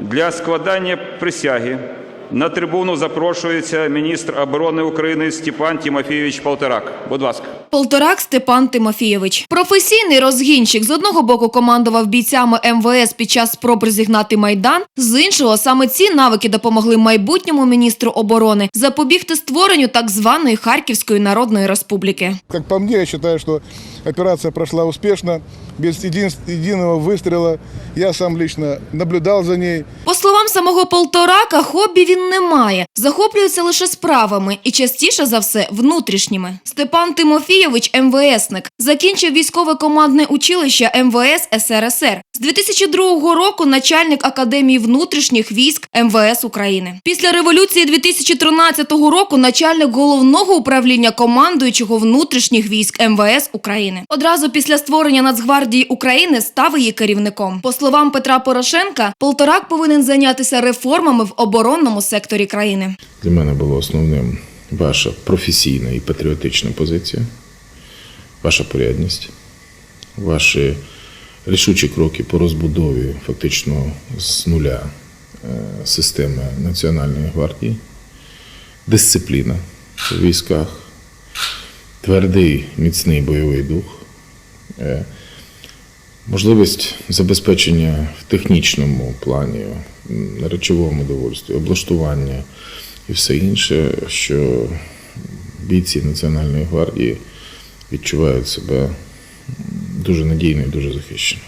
Для складання присяги на трибуну запрошується міністр оборони України Степан Тимофійович Полторак. Будь ласка. Полторак Степан Тимофійович. Професійний розгінчик з одного боку командував бійцями МВС під час спроб розігнати майдан. З іншого саме ці навики допомогли майбутньому міністру оборони запобігти створенню так званої Харківської Народної Республіки. Как по мне, я считаю, что операция прошла успешно, без единого выстрела. Я сам лично наблюдал за ней. По словам самого Полторака, хобі він не має, захоплюється лише справами і частіше за все внутрішніми. Степан Тимофійович, МВСник, закінчив військове командне училище МВС СРСР. З 2002 року начальник Академії внутрішніх військ МВС України. Після революції 2013 року начальник головного управління командуючого внутрішніх військ МВС України. Одразу після створення Нацгвардії України став її керівником. По словам Петра Порошенка, Полторак повинен зайнятися реформами в оборонному секторі країни. Для мене було основним ваша професійна і патріотична позиція, ваша порядність, ваші рішучі кроки по розбудові фактично з нуля е, системи Національної гвардії, дисципліна в військах, твердий міцний бойовий дух, е, можливість забезпечення в технічному плані, речовому довольстві, облаштування і все інше, що бійці Національної гвардії відчувають себе дуже надійно і дуже захищено.